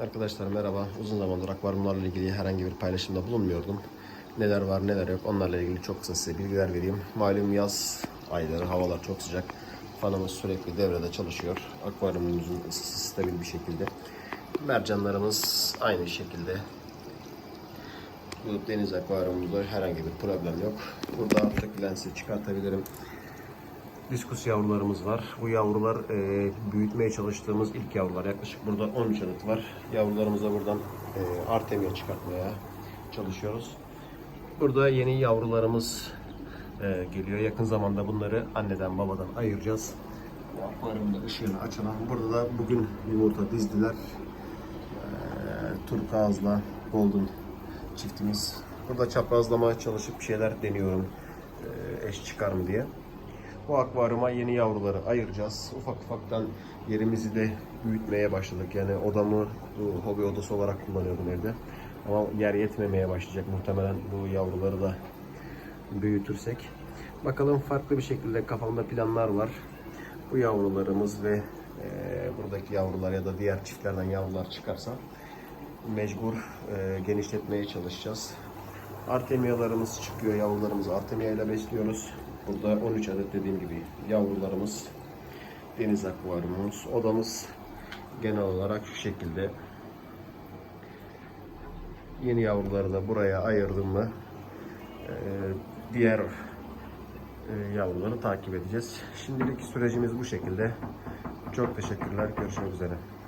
Arkadaşlar merhaba. Uzun zamandır akvaryumlarla ilgili herhangi bir paylaşımda bulunmuyordum. Neler var neler yok onlarla ilgili çok kısa size bilgiler vereyim. Malum yaz ayları havalar çok sıcak. Fanımız sürekli devrede çalışıyor. Akvaryumumuzun ısısı stabil bir şekilde. Mercanlarımız aynı şekilde. Bu deniz akvaryumumuzda herhangi bir problem yok. Burada alttaki lensi çıkartabilirim. Diskus yavrularımız var. Bu yavrular e, büyütmeye çalıştığımız ilk yavrular. Yaklaşık burada 13 adet var. Yavrularımıza buradan e, artemia çıkartmaya çalışıyoruz. Burada yeni yavrularımız e, geliyor. Yakın zamanda bunları anneden babadan ayıracağız. Bu akvaryumda ışığını açalım. Burada da bugün yumurta dizdiler. E, turkuazla golden çiftimiz. Burada çaprazlamaya çalışıp bir şeyler deniyorum. E, eş çıkar mı diye. Bu akvaryuma yeni yavruları ayıracağız. Ufak ufaktan yerimizi de büyütmeye başladık. Yani odamı hobi odası olarak kullanıyordum evde. Ama yer yetmemeye başlayacak. Muhtemelen bu yavruları da büyütürsek. Bakalım farklı bir şekilde kafamda planlar var. Bu yavrularımız ve e, buradaki yavrular ya da diğer çiftlerden yavrular çıkarsa mecbur e, genişletmeye çalışacağız. Artemiyalarımız çıkıyor. Yavrularımızı Artemia ile besliyoruz. Burada 13 adet dediğim gibi yavrularımız. Deniz akvaryumumuz. Odamız genel olarak şu şekilde. Yeni yavruları da buraya ayırdım mı e, diğer e, yavruları takip edeceğiz. Şimdilik sürecimiz bu şekilde. Çok teşekkürler. Görüşmek üzere.